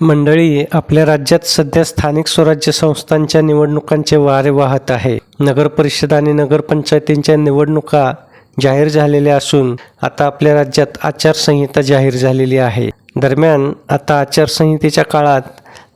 मंडळी आपल्या राज्यात सध्या स्थानिक स्वराज्य संस्थांच्या निवडणुकांचे वारे वाहत आहे. नगरपरिषद आणि नगरपंचायतींच्या निवडणुका जाहीर झालेल्या असून आता आपल्या राज्यात आचारसंहिता जाहीर झालेली आहे. दरम्यान आता आचारसंहितेच्या काळात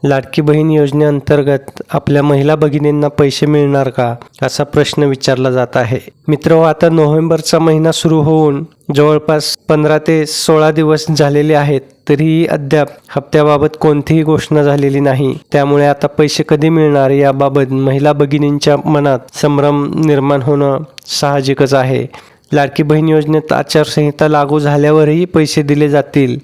लाडकी बहीण योजनेअंतर्गत आपल्या महिला भगिनींना पैसे मिळणार का असा प्रश्न विचारला जात आहे. मित्र हो, आता नोव्हेंबरचा महिना सुरू होऊन जवळपास पंधरा ते सोळा दिवस झालेले आहेत तरीही अद्याप हप्त्याबाबत कोणतीही घोषणा झालेली नाही. त्यामुळे आता पैसे कधी मिळणार याबाबत महिला भगिनींच्या मनात संभ्रम निर्माण होणं साहजिकच आहे. लाडकी बहीण योजनेत आचारसंहिता लागू झाल्यावरही पैसे दिले जातील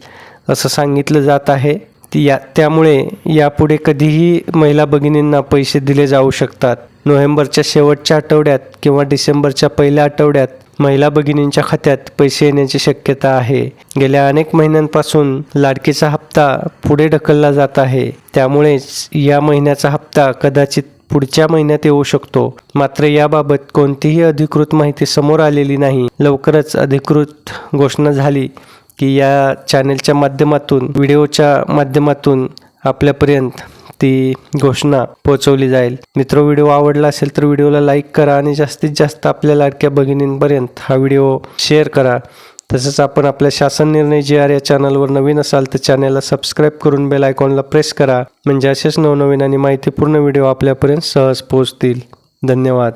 असं सांगितलं जात आहे. ती या त्यामुळे यापुढे कधीही महिला भगिनींना पैसे दिले जाऊ शकतात. नोव्हेंबरच्या शेवटच्या आठवड्यात किंवा डिसेंबरच्या पहिल्या आठवड्यात महिला भगिनींच्या खात्यात पैसे येण्याची शक्यता आहे. गेल्या अनेक महिन्यांपासून लाडकीचा हप्ता पुढे ढकलला जात आहे. त्यामुळेच या महिन्याचा हप्ता कदाचित पुढच्या महिन्यात येऊ शकतो. मात्र याबाबत कोणतीही अधिकृत माहिती समोर आलेली नाही. लवकरच अधिकृत घोषणा झाली. की या चॅनेलच्या माध्यमातून व्हिडिओच्या माध्यमातून आपल्यापर्यंत ती घोषणा पोहोचवली जाईल. मित्र व्हिडिओ आवडला असेल तर व्हिडिओला लाईक करा आणि जास्तीत जास्त आपल्या लाडक्या भगिनींपर्यंत हा व्हिडिओ शेअर करा. तसंच आपण आपल्या शासन निर्णय जी आर या चॅनलवर नवीन असाल तर चॅनलला सबस्क्राईब करून बेल आयकॉनला प्रेस करा. म्हणजे असेच नवनवीन आणि माहितीपूर्ण व्हिडिओ आपल्यापर्यंत सहज पोहोचतील. धन्यवाद.